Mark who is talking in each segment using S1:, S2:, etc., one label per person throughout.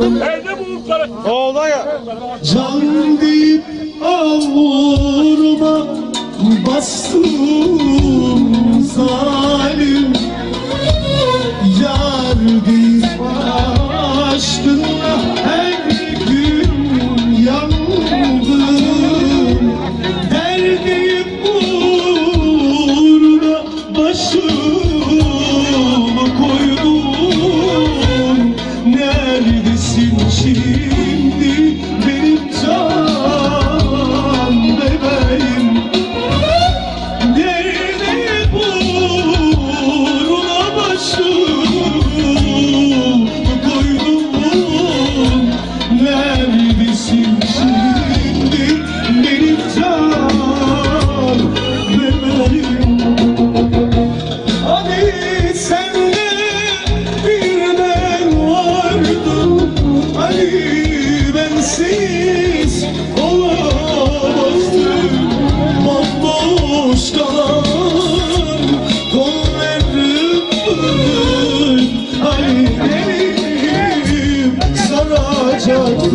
S1: Nerede ya.
S2: Can deyip avurma bastım zalim.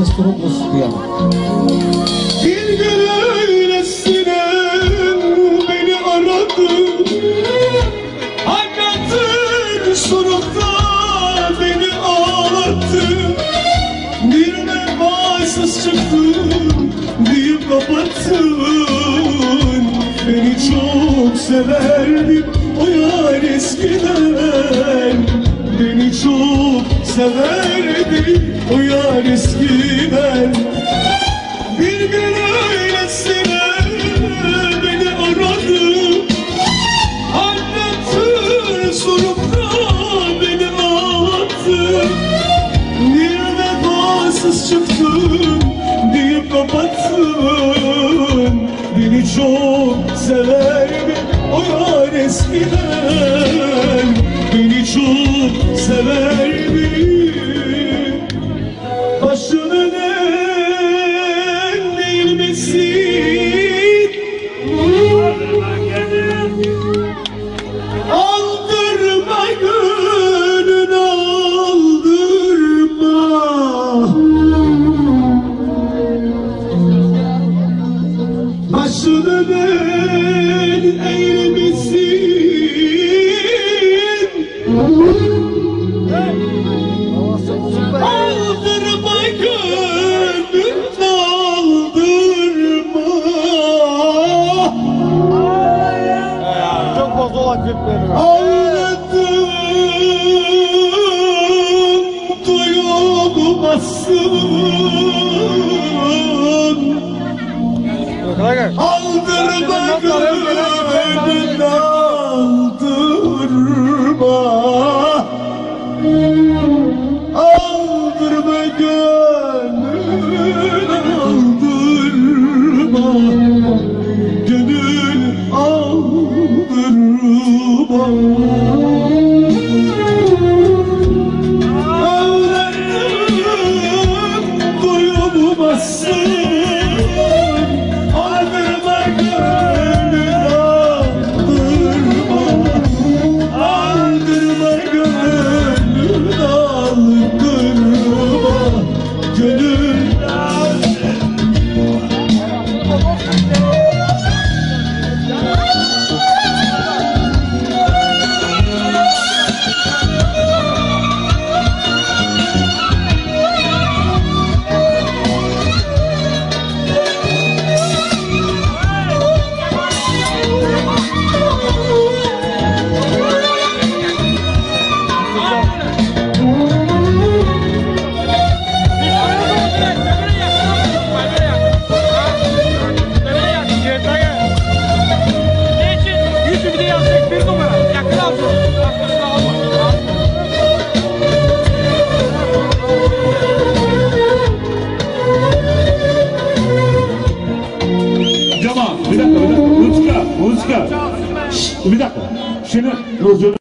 S2: Hassas durum kıyam. Bir gün öylesine beni aradı. Anlatır sorukta beni ağlattı. Bir vefasız çıktım deyip kapattın. Beni çok severdim o yar eskiden. Beni çok severdim o yar eskiden.
S1: Nasıl ömür eyle vecinos, los de